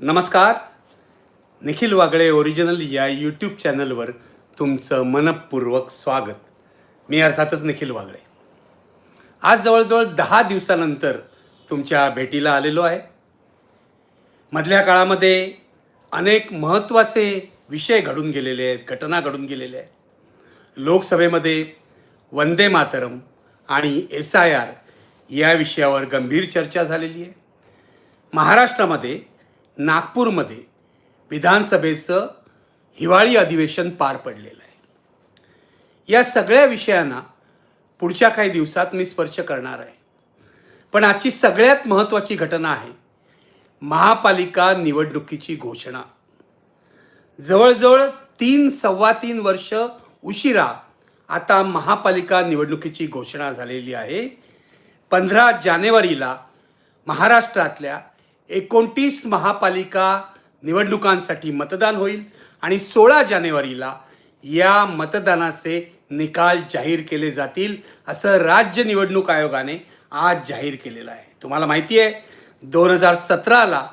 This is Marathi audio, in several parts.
नमस्कार. निखिल वागळे ओरिजिनल या यूट्यूब चॅनलवर तुमचं मनपूर्वक स्वागत. मी अर्थातच निखिल वागळे. आज जवळजवळ दहा दिवसानंतर तुमच्या भेटीला आलेलो आहे. मधल्या काळामध्ये अनेक महत्त्वाचे विषय घडून गेलेले आहेत घटना घडून गेलेल्या आहेत. लोकसभेमध्ये वंदे मातरम आणि एस आय आर या विषयावर गंभीर चर्चा झालेली आहे. महाराष्ट्रामध्ये नागपूरमध्ये विधानसभेचं हिवाळी अधिवेशन पार पडलेलं आहे. या सगळ्या विषयांना पुढच्या काही दिवसात मी स्पर्श करणार आहे. पण आजची सगळ्यात महत्त्वाची घटना आहे महापालिका निवडणुकीची घोषणा. जवळजवळ तीन सव्वा तीन वर्ष उशिरा आता महापालिका निवडणुकीची घोषणा झालेली आहे. पंधरा जानेवारीला महाराष्ट्रातल्या एकोणतीस महापालिका निवडणुकांसाठी मतदान होईल आणि सोळा जानेवारीला या मतदानाचे निकाल जाहीर केले जातील असं राज्य निवडणूक आयोगाने आज जाहीर केलेलं आहे. तुम्हाला माहिती आहे दोन हजार सतराला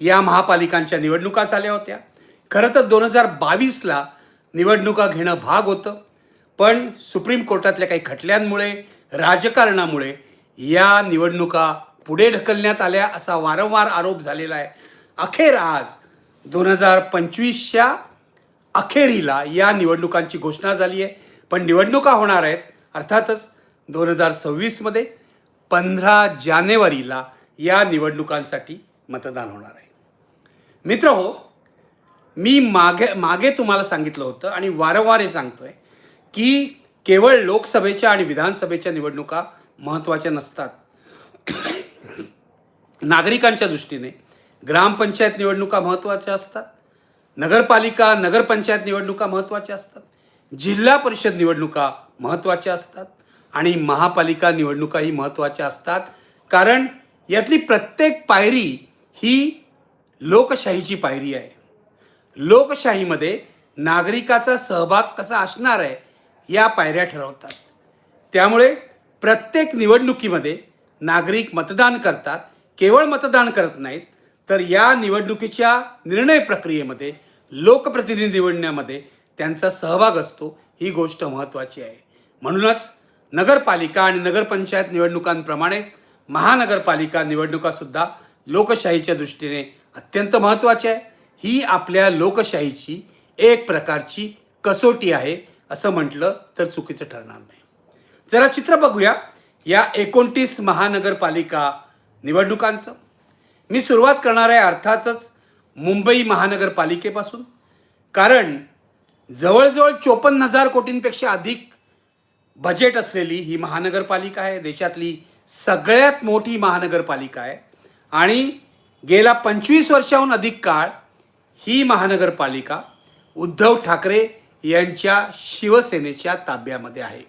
या महापालिकांच्या निवडणुका झाल्या होत्या. खरं तर दोन हजार बावीसला निवडणुका घेणं भाग होतं पण सुप्रीम कोर्टातल्या काही खटल्यांमुळे राजकारणामुळे या निवडणुका पुढे ढकलण्यात आल्या असा वारंवार आरोप झालेला आहे. अखेर आज दोन हजार पंचवीसच्या अखेरीला या निवडणुकांची घोषणा झाली आहे. पण निवडणुका होणार आहेत. अर्थातच दोन हजार सव्वीसमध्ये पंधरा जानेवारीला या निवडणुकांसाठी मतदान होणार आहे. मित्र हो मी मागे मागे तुम्हाला सांगितलं होतं आणि वारंवार हे सांगतोय की केवळ लोकसभेच्या आणि विधानसभेच्या निवडणुका महत्त्वाच्या नसतात. नागरिकांच्या दृष्टीने ग्रामपंचायत निवडणुका महत्त्वाच्या असतात नगरपालिका नगरपंचायत निवडणुका महत्त्वाच्या असतात जिल्हा परिषद निवडणुका महत्त्वाच्या असतात आणि महापालिका निवडणुकाही महत्त्वाच्या असतात. कारण यातली प्रत्येक पायरी ही लोकशाहीची पायरी आहे. लोकशाहीमध्ये नागरिकाचा सहभाग कसा असणार आहे या पायऱ्या ठरवतात. त्यामुळे प्रत्येक निवडणुकीमध्ये नागरिक मतदान करतात केवळ मतदान करत नाहीत तर या निवडणुकीच्या निर्णय प्रक्रियेमध्ये लोकप्रतिनिधी निवडण्यामध्ये त्यांचा सहभाग असतो ही गोष्ट महत्त्वाची आहे. म्हणूनच नगरपालिका आणि नगरपंचायत निवडणुकांप्रमाणेच महानगरपालिका निवडणुकासुद्धा लोकशाहीच्या दृष्टीने अत्यंत महत्त्वाची आहे. ही आपल्या लोकशाहीची एक प्रकारची कसोटी आहे असं म्हटलं तर चुकीचं ठरणार नाही. जरा चित्र बघूया. या एकोणतीस महानगरपालिका निवडणुकांचं. मी सुरुवात करणार आहे अर्थातच मुंबई महानगरपालिकेपासून. कारण जवळजवळ चोपन्न हजार कोटींपेक्षा अधिक बजेट असलेली ही महानगरपालिका आहे. देशातली सगळ्यात मोठी महानगरपालिका आहे. आणि गेला पंचवीस वर्षाहून अधिक काळ ही महानगरपालिका उद्धव ठाकरे यांच्या शिवसेनेच्या ताब्यामध्ये आहे.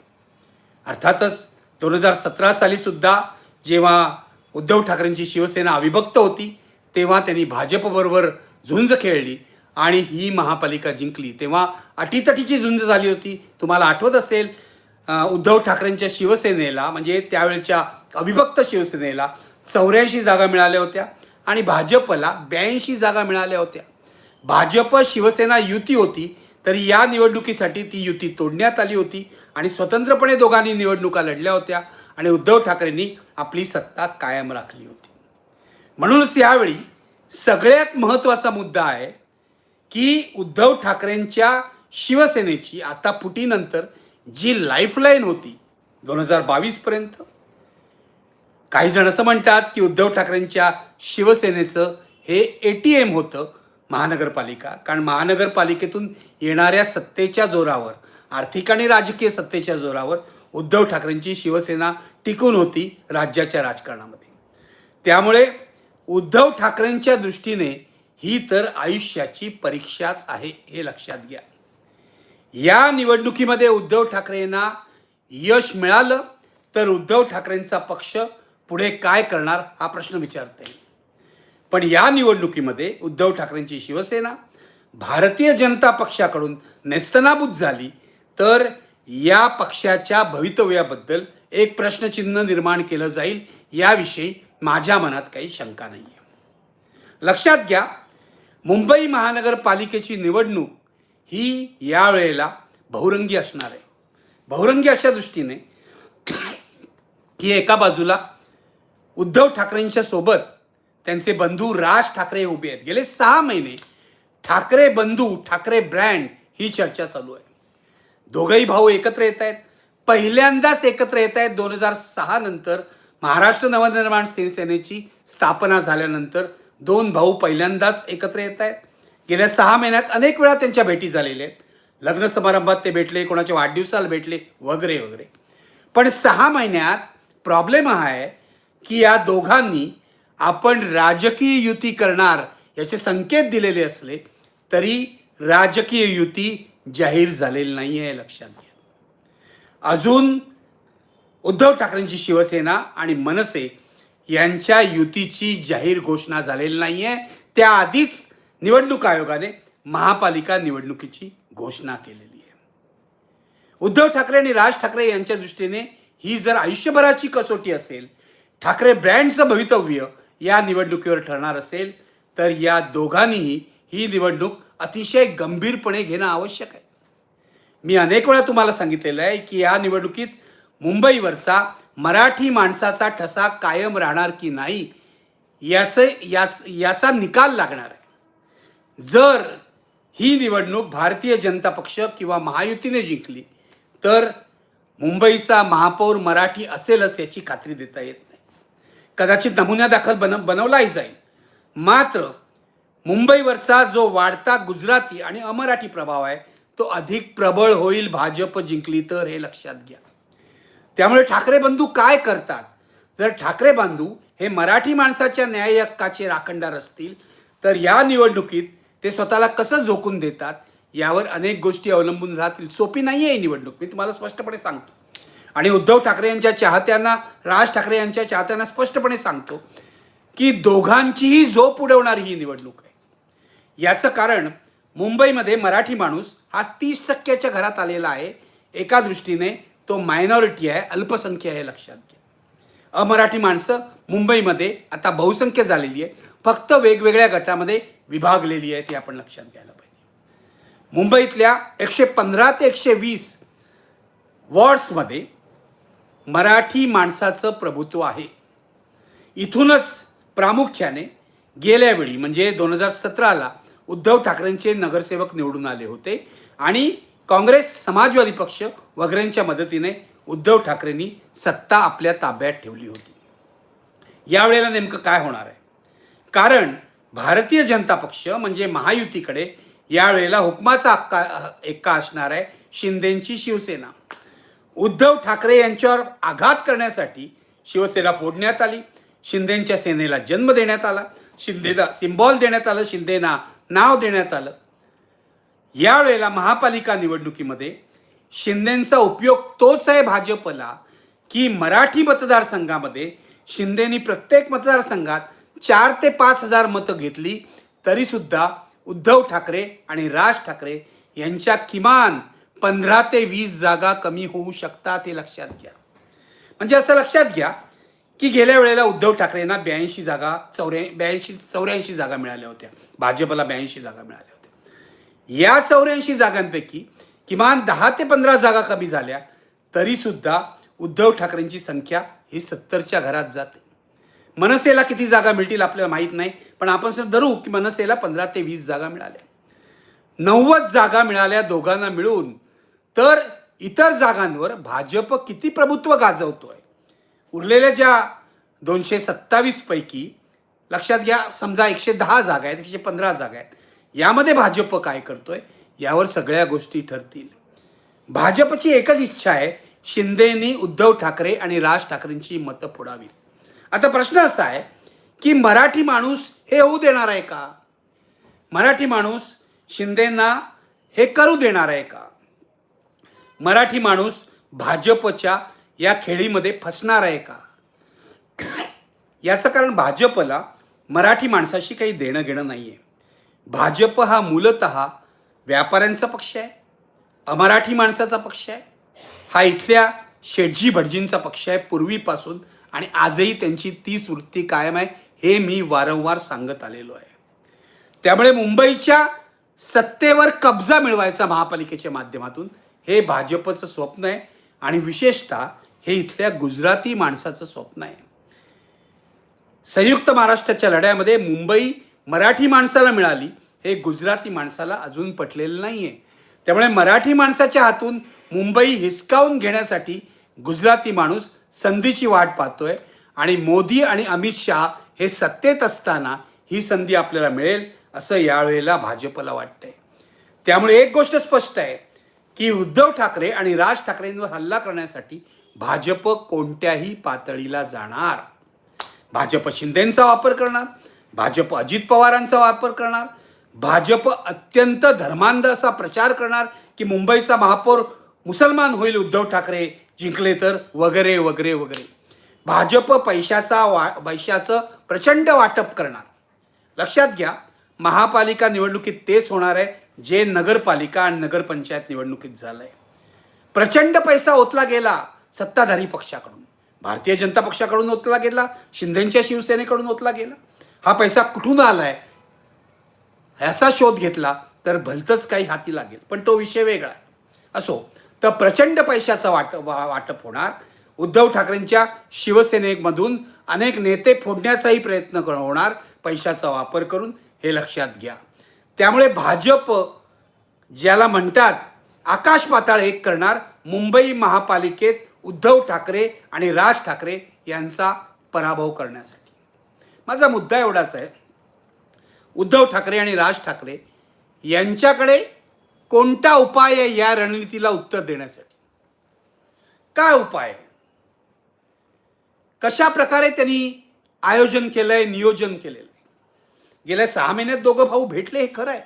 अर्थातच दोन हजार सतरा सालीसुद्धा जेव्हा उद्धव ठाकरेंची शिवसेना अविभक्त होती तेव्हा त्यांनी भाजपबरोबर झुंज खेळली आणि ही महापालिका जिंकली. तेव्हा अटीतटीची झुंज झाली होती. तुम्हाला आठवत असेल उद्धव ठाकरेंच्या शिवसेनेला म्हणजे त्यावेळच्या अविभक्त शिवसेनेला चौऱ्याऐंशी जागा मिळाल्या होत्या आणि भाजपला ब्याऐंशी जागा मिळाल्या होत्या. भाजप शिवसेना युती होती तर या निवडणुकीसाठी ती युती तोडण्यात आली होती आणि स्वतंत्रपणे दोघांनी निवडणुका लढल्या होत्या. आणि उद्धव ठाकरेंनी आपली सत्ता कायम राखली होती. म्हणूनच यावेळी सगळ्यात महत्त्वाचा मुद्दा आहे की उद्धव ठाकरेंच्या शिवसेनेची आता फुटीनंतर जी लाईफलाईन होती दोन हजार बावीसपर्यंत काही जण असं म्हणतात की उद्धव ठाकरेंच्या शिवसेनेचं हे ए टी एम होतं महानगरपालिका. कारण महानगरपालिकेतून येणाऱ्या सत्तेच्या जोरावर आर्थिक आणि राजकीय सत्तेच्या जोरावर उद्धव ठाकरेंची शिवसेना टिकून होती राज्याच्या राजकारणामध्ये. त्यामुळे उद्धव ठाकरेंच्या दृष्टीने ही तर आयुष्याची परीक्षाच आहे हे लक्षात घ्या. या निवडणुकीमध्ये उद्धव ठाकरेंना यश मिळालं तर उद्धव ठाकरेंचा पक्ष पुढे काय करणार हा प्रश्न विचारता येईल. पण या निवडणुकीमध्ये उद्धव ठाकरेंची शिवसेना भारतीय जनता पक्षाकडून नेस्तनाबूत झाली तर या पक्षाच्या भवितव्याबद्दल एक प्रश्नचिन्ह निर्माण केलं जाईल याविषयी माझ्या मनात काही शंका नाही आहे लक्षात घ्या मुंबई महानगरपालिकेची निवडणूक ही यावेळेला बहुरंगी असणार आहे. बहुरंगी अशा दृष्टीने की एका बाजूला उद्धव ठाकरेंच्या सोबत त्यांचे बंधू राज ठाकरे उभे आहेत. गेले सहा महिने ठाकरे बंधू ठाकरे ब्रँड ही चर्चा चालू आहे. दोघंही भाऊ एकत्र येत आहेत. पहिल्यांदाच एकत्र येत आहेत. दोन हजार सहा नंतर महाराष्ट्र नवनिर्माण सेनेची स्थापना झाल्यानंतर दोन भाऊ पहिल्यांदाच एकत्र येत आहेत. गेल्या सहा महिन्यात अनेक वेळा त्यांच्या भेटी झालेल्या आहेत. लग्न समारंभात ते भेटले कोणाच्या वाढदिवसाला भेटले वगैरे वगैरे. पण सहा महिन्यात प्रॉब्लेम हा आहे की या दोघांनी आपण राजकीय युती करणार याचे संकेत दिलेले असले तरी राजकीय युती जाहीर झालेलं नाही आहे लक्षात घ्या. अजून उद्धव ठाकरेंची शिवसेना आणि मनसे यांच्या युतीची जाहीर घोषणा झालेली नाही आहे त्याआधीच निवडणूक आयोगाने महापालिका निवडणुकीची घोषणा केलेली आहे. उद्धव ठाकरे आणि राज ठाकरे यांच्या दृष्टीने ही जर आयुष्यभराची कसोटी असेल ठाकरे ब्रँडचं भवितव्य या निवडणुकीवर ठरणार असेल तर या दोघांनीही ही निवडणूक अतिशय गंभीरपणे घेणं आवश्यक आहे. मी अनेक वेळा तुम्हाला सांगितलेलं आहे की या निवडणुकीत मुंबईवरचा मराठी माणसाचा ठसा कायम राहणार की नाही याचे याच याचा निकाल लागणार आहे. जर ही निवडणूक भारतीय जनता पक्ष किंवा महायुतीने जिंकली तर मुंबईचा महापौर मराठी असेलच याची खात्री देता येत नाही. कदाचित नमुन्यादाखल बन बनवलाही जाईल. मात्र मुंबईवरचा जो वाढता गुजराती आणि अमराठी प्रभाव आहे तो अधिक प्रबळ होईल भाजप जिंकली तर हे लक्षात घ्या. त्यामुळे ठाकरे बंधू काय करतात? जर ठाकरे बंधू हे मराठी माणसाच्या न्याय हक्काचे राखणदार असतील तर या निवडणुकीत ते स्वतःला कसं झोकून देतात यावर अनेक गोष्टी अवलंबून राहतील. सोपी नाही आहे निवडणूक मी तुम्हाला स्पष्टपणे सांगतो. आणि उद्धव ठाकरे यांच्या चाहत्यांना राज ठाकरे यांच्या चाहत्यांना स्पष्टपणे सांगतो की दोघांचीही झोप उडवणारी ही निवडणूक याचं कारण मुंबईमध्ये मराठी माणूस हा तीस टक्क्याच्या घरात आलेला आहे. एका दृष्टीने तो मायनॉरिटी आहे अल्पसंख्य आहे लक्षात घ्या. अमराठी माणसं मुंबईमध्ये आता बहुसंख्य झालेली आहे. फक्त वेगवेगळ्या गटामध्ये विभागलेली आहे ती आपण लक्षात घ्यायला पाहिजे. मुंबईतल्या एकशे पंधरा ते एकशे वीस वॉर्ड्समध्ये मराठी माणसाचं प्रभुत्व आहे. इथूनच प्रामुख्याने गेल्यावेळी म्हणजे दोन हजार सतराला उद्धव ठाकरेंचे नगरसेवक निवडून आले होते आणि काँग्रेस समाजवादी पक्ष वगैरेंच्या मदतीने उद्धव ठाकरेंनी सत्ता आपल्या ताब्यात ठेवली होती. यावेळेला नेमकं काय होणार आहे? कारण भारतीय जनता पक्ष म्हणजे महायुतीकडे यावेळेला हुकमाचा हक्का एक्का असणार आहे शिंदेंची शिवसेना. उद्धव ठाकरे यांच्यावर आघात करण्यासाठी शिवसेना फोडण्यात आली. शिंदेंच्या सेनेला जन्म देण्यात आला. शिंदेला सिम्बॉल देण्यात आलं. शिंदेना नाव देण्यात आलं. यावेळेला महापालिका निवडणुकीमध्ये शिंदेंचा उपयोग तोच आहे भाजपला की मराठी मतदारसंघामध्ये शिंदेनी प्रत्येक मतदारसंघात चार ते पाच हजार मतं घेतली तरीसुद्धा उद्धव ठाकरे आणि राज ठाकरे यांच्या किमान पंधरा ते वीस जागा कमी होऊ शकतात हे लक्षात घ्या. म्हणजे असं लक्षात घ्या की गेल्या वेळेला उद्धव ठाकरेंना ब्याऐंशी जागा चौऱ्या ब्याऐंशी चौऱ्याऐंशी जागा मिळाल्या होत्या. भाजपला ब्याऐंशी जागा मिळाल्या होत्या. या चौऱ्याऐंशी जागांपैकी किमान दहा ते पंधरा जागा कमी झाल्या तरीसुद्धा उद्धव ठाकरेंची संख्या ही सत्तरच्या घरात जाते. मनसेला किती जागा मिळतील आपल्याला माहीत नाही पण आपण सर धरू की मनसेला पंधरा ते वीस जागा मिळाल्या. नव्वद जागा मिळाल्या दोघांना मिळून तर इतर जागांवर भाजप किती प्रभुत्व गाजवतोय? उरलेल्या ज्या दोनशे सत्तावीसपैकी लक्षात घ्या समजा एकशे दहा जागा आहेत एकशे पंधरा जागा आहेत यामध्ये भाजप काय करतोय? यावर सगळ्या गोष्टी ठरतील. भाजपची एकच इच्छा आहे शिंदेनी उद्धव ठाकरे आणि राज ठाकरेंची मतं फोडावी आता प्रश्न असा आहे की मराठी माणूस हे होऊ देणार आहे का? मराठी माणूस शिंदेंना हे करू देणार आहे का? मराठी माणूस भाजपच्या या खेळीमध्ये फसणार आहे का? याचं कारण भाजपला मराठी माणसाशी काही देणं घेणं नाही आहे भाजप हा मूलत व्यापाऱ्यांचा पक्ष आहे अमराठी माणसाचा पक्ष आहे हा इथल्या शेटजी भटजींचा पक्ष आहे पूर्वीपासून आणि आजही त्यांची तीच वृत्ती कायम आहे हे मी वारंवार सांगत आलेलो आहे. त्यामुळे मुंबईच्या सत्तेवर कब्जा मिळवायचा महापालिकेच्या माध्यमातून हे भाजपचं स्वप्न आहे आणि विशेषतः हे इथल्या गुजराती माणसाचं स्वप्न आहे. संयुक्त महाराष्ट्राच्या लढ्यामध्ये मुंबई मराठी माणसाला मिळाली. हे गुजराती माणसाला अजून पटलेलं नाही आहे त्यामुळे मराठी माणसाच्या हातून मुंबई हिसकावून घेण्यासाठी गुजराती माणूस संधीची वाट पाहतोय. आणि मोदी आणि अमित शहा हे सत्तेत असताना ही संधी आपल्याला मिळेल असं यावेळेला भाजपला वाटतंय. त्यामुळे एक गोष्ट स्पष्ट आहे की उद्धव ठाकरे आणि राज ठाकरेंवर हल्ला करण्यासाठी भाजप कोणत्याही पातळीला जाणार? भाजप शिंदेंचा वापर करणार भाजप अजित पवारांचा वापर करणार भाजप अत्यंत धर्मांध असा प्रचार करणार की मुंबईचा महापौर मुसलमान होईल उद्धव ठाकरे जिंकले तर वगैरे वगैरे वगैरे. भाजप पैशाचा वा पैशाचं प्रचंड वाटप करणार. लक्षात घ्या महापालिका निवडणुकीत तेच होणार आहे जे नगरपालिका आणि नगरपंचायत निवडणुकीत झालं आहे प्रचंड पैसा ओतला गेला सत्ताधारी पक्षाकडून. भारतीय जनता पक्षाकडून ओतला गेला शिंदेच्या शिवसेनेकडून ओतला गेला. हा पैसा कुठून आलाय? ह्याचा शोध घेतला तर भलतंच काही हाती लागेल. पण तो विषय वेगळा आहे. असो तर प्रचंड पैशाचं वाट वा- वाटप होणार. उद्धव ठाकरेंच्या शिवसेनेमधून अनेक नेते फोडण्याचाही प्रयत्न होणार पैशाचा वापर करून हे लक्षात घ्या. त्यामुळे भाजप ज्याला म्हणतात आकाश पाताळ एक करणार मुंबई महापालिकेत उद्धव ठाकरे आणि राज ठाकरे यांचा पराभव करण्यासाठी. माझा मुद्दा एवढाच आहे उद्धव ठाकरे आणि राज ठाकरे यांच्याकडे कोणता उपाय आहे या रणनीतीला उत्तर देण्यासाठी? काय उपाय कशा प्रकारे त्यांनी आयोजन केलंय नियोजन केलेलं आहे? गेल्या सहा महिन्यात दोघं भाऊ भेटले हे खरं आहे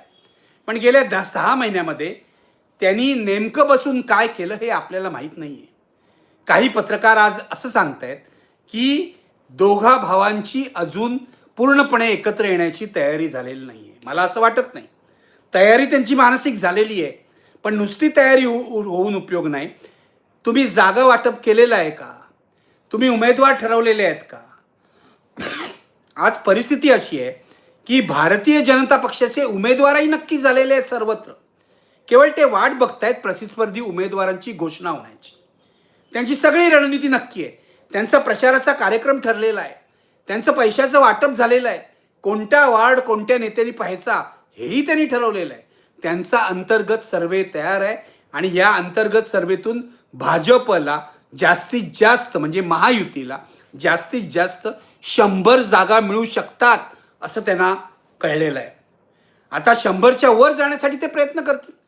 पण गेल्या दहा सहा महिन्यामध्ये त्यांनी नेमकं बसून काय केलं हे आपल्याला माहीत नाही आहे काही पत्रकार आज असं सांगतायत की दोघा भावांची अजून पूर्णपणे एकत्र येण्याची तयारी झालेली नाही आहे मला असं वाटत नाही. तयारी त्यांची मानसिक झालेली आहे पण नुसती तयारी हो-, हो-, होऊन उपयोग नाही. तुम्ही जागा वाटप केलेलं आहे का? तुम्ही उमेदवार ठरवलेले आहेत का? आज परिस्थिती अशी आहे की भारतीय जनता पक्षाचे उमेदवारही नक्की झालेले आहेत सर्वत्र. केवळ ते वाट बघतायत प्रतिस्पर्धी उमेदवारांची घोषणा होण्याची. त्यांची सगळी रणनीती नक्की आहे. त्यांचा प्रचाराचा कार्यक्रम ठरलेला आहे. त्यांचं पैशाचं वाटप झालेलं आहे. कोणत्या वार्ड कोणत्या नेत्यांनी पाहायचा हेही त्यांनी ठरवलेलं आहे. त्यांचा अंतर्गत सर्वे तयार आहे आणि या अंतर्गत सर्वेतून भाजपला जास्तीत जास्त म्हणजे महायुतीला जास्तीत जास्त शंभर जागा मिळू शकतात असं त्यांना कळलेलं आहे. आता शंभरच्या वर जाण्यासाठी ते प्रयत्न करतील.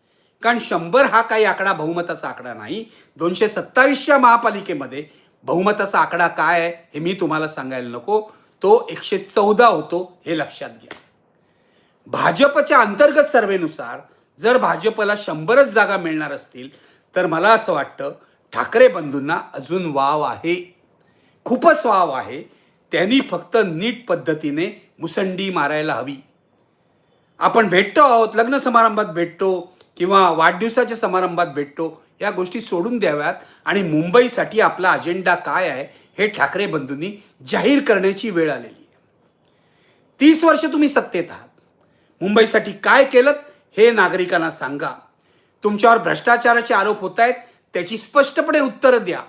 कारण शंभर हा काही आकडा बहुमताचा आकडा नाही. दोनशे सत्तावीसच्या महापालिकेमध्ये बहुमताचा आकडा काय आहे हे मी तुम्हाला सांगायला नको. तो एकशे चौदा होतो हे लक्षात घ्या. भाजपच्या अंतर्गत सर्वेनुसार जर भाजपला शंभरच जागा मिळणार असतील तर मला असं वाटतं ठाकरे बंधूंना अजून वाव आहे. खूपच वाव आहे. त्यांनी फक्त नीट पद्धतीने मुसंडी मारायला हवी. आपण भेटतो आहोत लग्न समारंभात भेटतो. किंवा वाढदिवसाच्या समारंभात भेटतो या गोष्टी सोडून द्याव्यात. आणि मुंबईसाठी आपला अजेंडा काय आहे हे ठाकरे बंधूंनी जाहीर करण्याची वेळ आलेली आहे. तीस वर्ष तुम्ही सत्तेत आहात. मुंबईसाठी काय केलं हे नागरिकांना सांगा. तुमच्यावर भ्रष्टाचाराचे आरोप होत आहेत त्याची स्पष्टपणे उत्तरं द्या.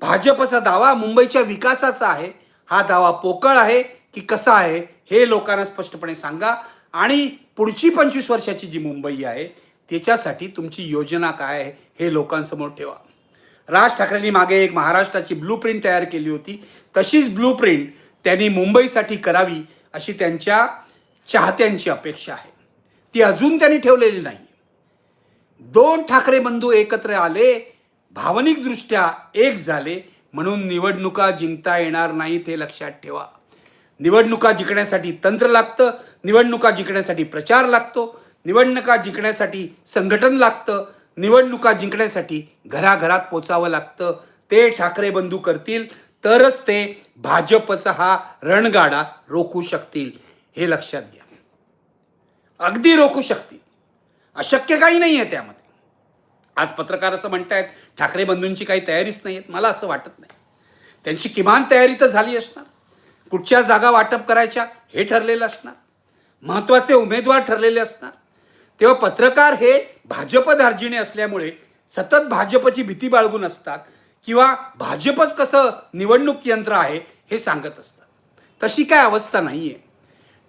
भाजपचा दावा मुंबईच्या विकासाचा आहे. हा दावा पोकळ आहे की कसा आहे हे लोकांना स्पष्टपणे सांगा. आणि पुढची पंचवीस वर्षाची जी मुंबई आहे त्याच्यासाठी तुमची योजना काय आहे हे लोकांसमोर ठेवा. राज ठाकरेंनी मागे एक महाराष्ट्राची ब्लू प्रिंट तयार केली होती. तशीच ब्लू प्रिंट त्यांनी मुंबईसाठी करावी अशी त्यांच्या चाहत्यांची अपेक्षा आहे. ती अजून त्यांनी ठेवलेली नाही दोन ठाकरे बंधू एकत्र आले भावनिकदृष्ट्या एक झाले म्हणून निवडणुका जिंकता येणार नाहीत हे लक्षात ठेवा. निवडणुका जिंकण्यासाठी तंत्र लागतं निवडणुका जिंकण्यासाठी प्रचार लागतो निवडणुका जिंकण्यासाठी संघटन लागतं. निवडणुका जिंकण्यासाठी घराघरात पोचावं लागतं. ते ठाकरे बंधू करतील तरच ते भाजपचा हा रणगाडा रोखू शकतील. हे लक्षात घ्या. अगदी रोखू शकतील. अशक्य काही नाही आहे त्यामध्ये. आज पत्रकार असं म्हणतायत ठाकरे बंधूंची काही तयारीच नाही आहेत मला असं वाटत नाही. त्यांची किमान तयारी तर झाली असणार. कुठच्या जागा वाटप करायच्या हे ठरलेलं असणार. महत्त्वाचे उमेदवार ठरलेले असणार. तेव्हा पत्रकार हे भाजप धार्जिणे असल्यामुळे सतत भाजपची भीती बाळगून असतात किंवा भाजपच कसं निवडणूक यंत्र आहे हे सांगत असतात. तशी काय अवस्था नाही आहे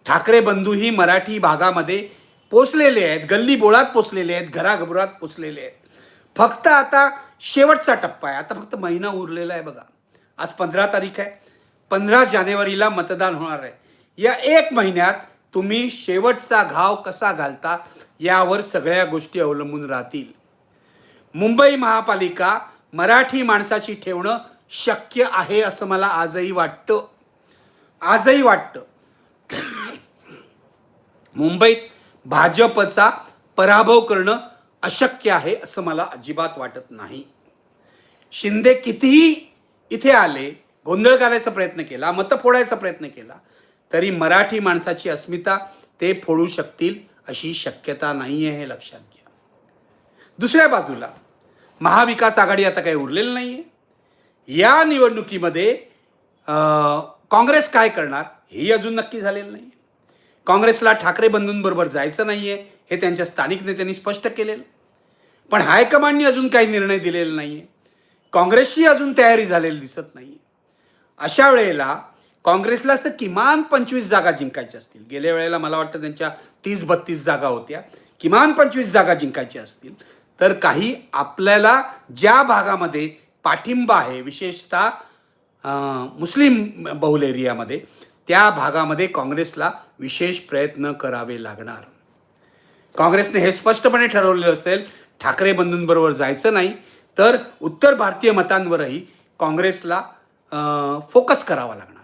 ठाकरे बंधूही मराठी भागामध्ये पोचलेले आहेत गल्ली बोळात पोचलेले आहेत घराघबरात पोचलेले आहेत. फक्त आता शेवटचा टप्पा आहे. आता फक्त महिना उरलेला आहे बघा. आज पंधरा तारीख आहे. पंधरा जानेवारीला मतदान होणार आहे. या एक महिन्यात तुम्ही शेवटचा घाव कसा घालता यावर सगळ्या गोष्टी अवलंबून राहतील. मुंबई महापालिका मराठी माणसाची ठेवणं शक्य आहे असं मला आजही वाटतं. आजही वाटतं. मुंबईत भाजपचा पराभव करणं अशक्य आहे असं मला अजिबात वाटत नाही. शिंदे कितीही इथे आले गोंधळ घालायचा प्रयत्न केला मतं फोडायचा प्रयत्न केला तरी मराठी माणसाची अस्मिता ते फोडू शकतील अशी शक्यता नाही आहे हे लक्षात घ्या. दुसऱ्या बाजूला महाविकास आघाडी आता काही उरलेलं नाही आहे या निवडणुकीमध्ये काँग्रेस काय करणार हेही अजून नक्की झालेलं नाही काँग्रेसला ठाकरे बंधूंबरोबर जायचं नाही आहे हे त्यांच्या स्थानिक नेत्यांनी स्पष्ट केलेलं. आहे. पण हायकमांडनी अजून काही निर्णय दिलेला नाही आहे काँग्रेसची अजून तयारी झालेली दिसत नाही अशा वेळेला काँग्रेसला तर किमान पंचवीस जागा जिंकायच्या असतील. गेल्या वेळेला मला वाटतं त्यांच्या तीस बत्तीस जागा होत्या. किमान पंचवीस जागा जिंकायच्या असतील. तर काही आपल्याला ज्या भागामध्ये पाठिंबा आहे विशेषतः मुस्लिम बहुल एरियामध्ये त्या भागामध्ये काँग्रेसला विशेष प्रयत्न करावे लागणार. काँग्रेसने हे स्पष्टपणे ठरवलेलं असेल ठाकरे बंधूंबरोबर जायचं नाही तर उत्तर भारतीय मतांवरही काँग्रेसला फोकस करावा लागणार.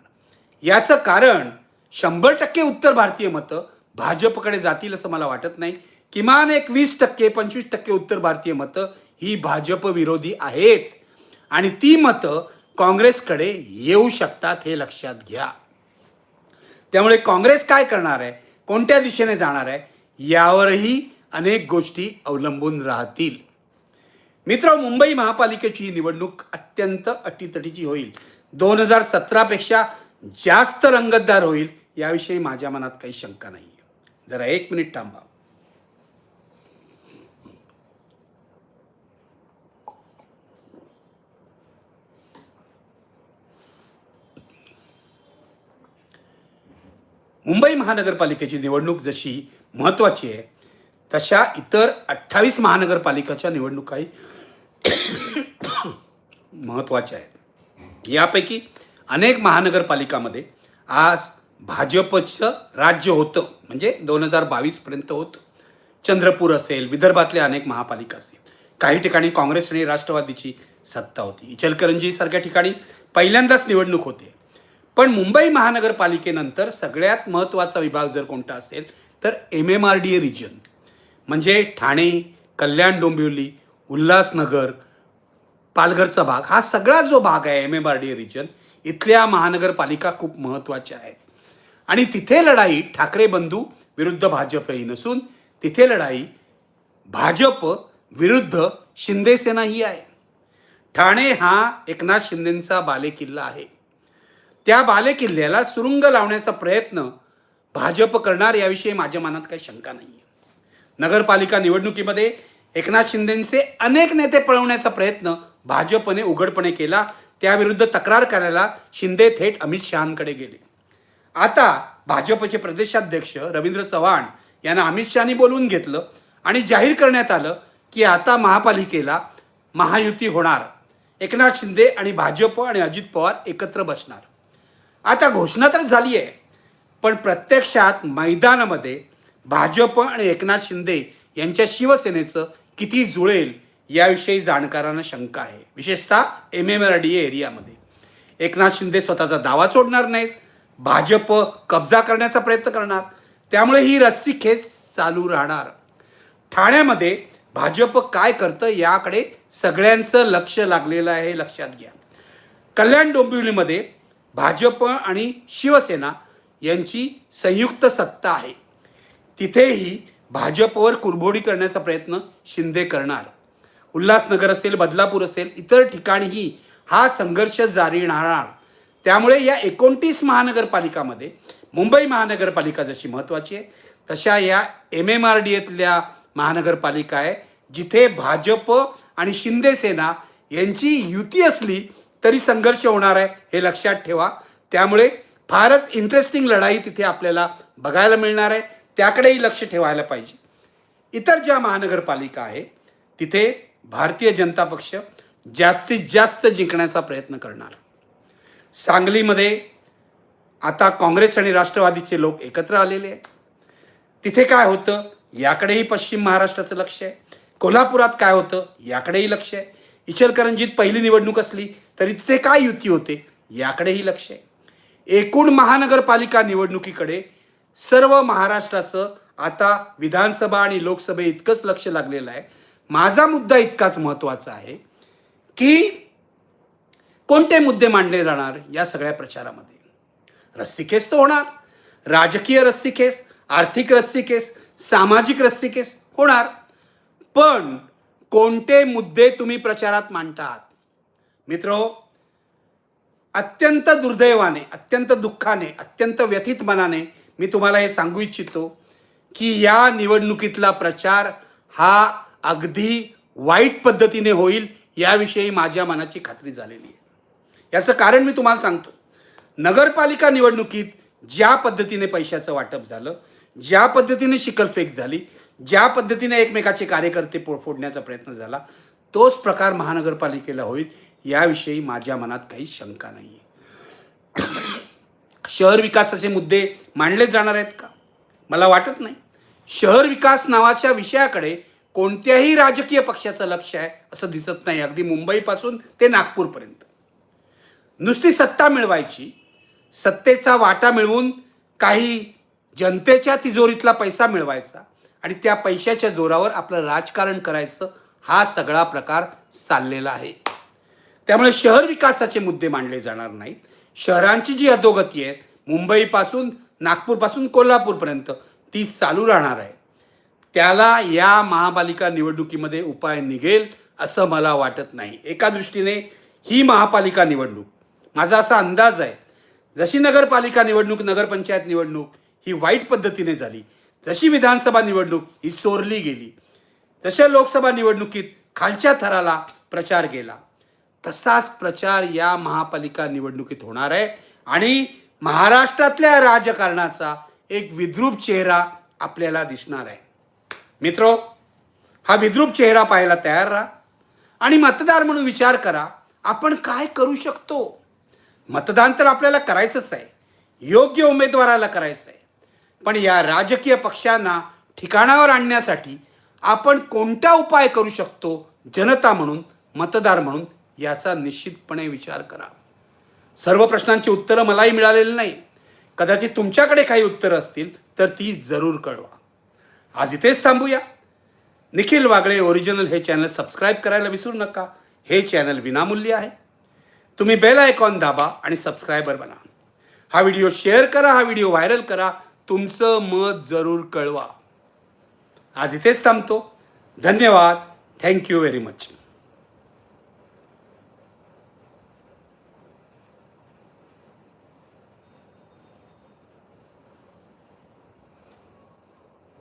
याचं कारण शंभर टक्के उत्तर भारतीय मतं भाजपकडे जातील असं मला वाटत नाही. किमान एक वीस टक्के पंचवीस टक्के उत्तर भारतीय मतं ही भाजप विरोधी आहेत. आणि ती मतं काँग्रेसकडे येऊ शकतात हे लक्षात घ्या. त्यामुळे काँग्रेस काय करणार आहे? कोणत्या दिशेने जाणार आहे? यावरही अनेक गोष्टी अवलंबून राहतील. मित्र मुंबई महापालिकेची ही निवडणूक अत्यंत अटीतटीची होईल. दोन हजार सतरापेक्षा जास्त रंगतदार होईल याविषयी माझ्या मनात काही शंका नाही आहे जरा एक मिनिट थांबा. मुंबई महानगरपालिकेची निवडणूक जशी महत्त्वाची आहे तशा इतर अठ्ठावीस महानगरपालिकाच्या निवडणुकाही महत्त्वाच्या आहेत. यापैकी अनेक महानगरपालिकामध्ये आज भाजपचं राज्य होतं म्हणजे दोन हजार बावीसपर्यंत होतं. चंद्रपूर असेल विदर्भातले अनेक महापालिका असतील. काही ठिकाणी काँग्रेस आणि राष्ट्रवादीची सत्ता होती. इचलकरंजीसारख्या ठिकाणी पहिल्यांदाच निवडणूक होते. पण मुंबई महानगरपालिकेनंतर सगळ्यात महत्त्वाचा विभाग जर कोणता असेल तर M M R D A region म्हणजे ठाणे कल्याण डोंबिवली उल्हासनगर पालघरचा भाग. हा सगळा जो भाग आहे M M R D A region इथल्या महानगरपालिका खूप महत्त्वाच्या आहेत आणि तिथे लढाई ठाकरे बंधू विरुद्ध भाजप ही नसून तिथे लढाई भाजप विरुद्ध शिंदेसेना ही आहे. ठाणे हा एकनाथ शिंदेंचा बालेकिल्ला आहे. त्या बालेकिल्ल्याला सुरुंग लावण्याचा प्रयत्न भाजप करणार याविषयी माझ्या मनात काही शंका नाही आहे नगरपालिका निवडणुकीमध्ये एकनाथ शिंदेंचे अनेक नेते पळवण्याचा प्रयत्न भाजपने उघडपणे केला. त्याविरुद्ध तक्रार करायला शिंदे थेट अमित शहांकडे गेले. आता भाजपचे प्रदेशाध्यक्ष रवींद्र चव्हाण यांना अमित शहानी बोलवून घेतलं आणि जाहीर करण्यात आलं की आता महापालिकेला महायुती होणार. एकनाथ शिंदे आणि भाजप आणि अजित पवार एकत्र बसणार. आता घोषणा तर झाली आहे पण प्रत्यक्षात मैदानामध्ये भाजप आणि एकनाथ शिंदे यांच्या शिवसेनेचं किती जुळेल याविषयी जाणकारांना शंका आहे. विशेषतः एम एम आर डी एरियामध्ये. एकनाथ शिंदे स्वतःचा दावा सोडणार नाहीत. भाजप कब्जा करण्याचा प्रयत्न करणार. त्यामुळे ही रस्सी खेच चालू राहणार. ठाण्यामध्ये भाजप काय करतं याकडे सगळ्यांचं लक्ष लागलेलं आहे लक्षात घ्या. कल्याण डोंबिवलीमध्ये भाजप आणि शिवसेना यांची संयुक्त सत्ता आहे. तिथेही भाजपवर कुरबोडी करण्याचा प्रयत्न शिंदे करणार. उल्हासनगर असेल बदलापूर असेल इतर ठिकाणीही हा संघर्ष जारी राहणार. त्यामुळे या एकोणतीस महानगरपालिकामध्ये मुंबई महानगरपालिका जशी महत्त्वाची आहे तशा या एम एम आर डी एतल्या महानगरपालिका आहे जिथे भाजप आणि शिंदेसेना यांची युती असली तरी संघर्ष होणार आहे हे लक्षात ठेवा. त्यामुळे फारच इंटरेस्टिंग लढाई तिथे आपल्याला बघायला मिळणार आहे त्याकडेही लक्ष ठेवायला पाहिजे. इतर ज्या महानगरपालिका आहे तिथे भारतीय जनता पक्ष जास्तीत जास्त जिंकण्याचा प्रयत्न करणार. सांगलीमध्ये आता काँग्रेस आणि राष्ट्रवादीचे लोक एकत्र आलेले आहेत. तिथे काय होतं? याकडेही पश्चिम महाराष्ट्राचं लक्ष आहे. कोल्हापुरात काय होतं? याकडेही लक्ष आहे. इचलकरंजीत पहिली निवडणूक असली तरी तिथे काय युती होते? याकडेही लक्ष आहे. एकूण महानगरपालिका निवडणुकीकडे सर्व महाराष्ट्राचं आता विधानसभा आणि लोकसभे इतकंच लक्ष लागलेलं आहे. माझा मुद्दा इतकाच महत्त्वाचा आहे की कोणते मुद्दे मांडले जाणार या सगळ्या प्रचारामध्ये? रस्सीखेस तर होणार. राजकीय रस्सीखेस आर्थिक रस्सीखेस सामाजिक रस्सीखेस होणार. पण कोणते मुद्दे तुम्ही प्रचारात मांडतात? मित्रो अत्यंत दुर्दैवाने अत्यंत दुःखाने अत्यंत व्यथित मनाने मी तुम्हाला हे सांगू इच्छितो की या निवडणुकीतला प्रचार हा अगदी वाईट पद्धतीने होईल याविषयी माझ्या मनाची खात्री झालेली आहे. याचं कारण मी तुम्हाला सांगतो. नगरपालिका निवडणुकीत ज्या पद्धतीने पैशाचं वाटप झालं ज्या पद्धतीने शिकलफेक झाली ज्या पद्धतीने एकमेकाचे कार्यकर्ते पो फोडण्याचा प्रयत्न झाला तोच प्रकार महानगरपालिकेला होईल याविषयी माझ्या मनात काही शंका नाही आहे शहर विकासाचे मुद्दे मांडले जाणार आहेत का? मला वाटत नाही. शहर विकास नावाच्या विषयाकडे कोणत्याही राजकीय पक्षाचं लक्ष आहे असं दिसत नाही. अगदी मुंबईपासून ते नागपूरपर्यंत. नुसती सत्ता मिळवायची सत्तेचा वाटा मिळवून काही जनतेच्या तिजोरीतला पैसा मिळवायचा आणि त्या पैशाच्या जोरावर आपलं राजकारण करायचं हा सगळा प्रकार चाललेला आहे. त्यामुळे शहर विकासाचे मुद्दे मांडले जाणार नाहीत. शहरांची जी अधोगती आहे मुंबईपासून नागपूरपासून कोल्हापूरपर्यंत ती चालू राहणार आहे. त्याला या महापालिका निवडणुकीमध्ये उपाय निघेल असं मला वाटत नाही. एका दृष्टीने ही महापालिका निवडणूक माझा असा अंदाज आहे जशी नगरपालिका निवडणूक नगरपंचायत निवडणूक ही वाईट पद्धतीने झाली जशी विधानसभा निवडणूक ही चोरली गेली जशा लोकसभा निवडणुकीत खालच्या थराला प्रचार गेला तसाच प्रचार या महापालिका निवडणुकीत होणार आहे आणि महाराष्ट्रातल्या राजकारणाचा एक विद्रूप चेहरा आपल्याला दिसणार आहे. मित्रो हा विद्रूप चेहरा पाहायला तयार राहा आणि मतदार म्हणून विचार करा आपण काय करू शकतो? मतदान तर आपल्याला करायचंच आहे. योग्य उमेदवाराला करायचं आहे. पण या राजकीय पक्षांना ठिकाणावर आणण्यासाठी आपण कोणता उपाय करू शकतो? जनता म्हणून मतदार म्हणून याचा निश्चितपणे विचार करा. सर्व प्रश्नांची उत्तरं मलाही मिळालेली नाही. कदाचित तुमच्याकडे काही उत्तरं असतील तर ती जरूर कळवा. आज इथेच थांबूया. निखिल वागळे ओरिजिनल हे चॅनल सबस्क्राईब करायला विसरू नका. हे चॅनल विनामूल्य आहे. तुम्ही बेल आयकॉन दाबा आणि सबस्क्रायबर बना. हा व्हिडिओ शेअर करा हा व्हिडिओ व्हायरल करा. तुमचं मत जरूर कळवा. आज इथेच थांबतो. धन्यवाद. Thank you very much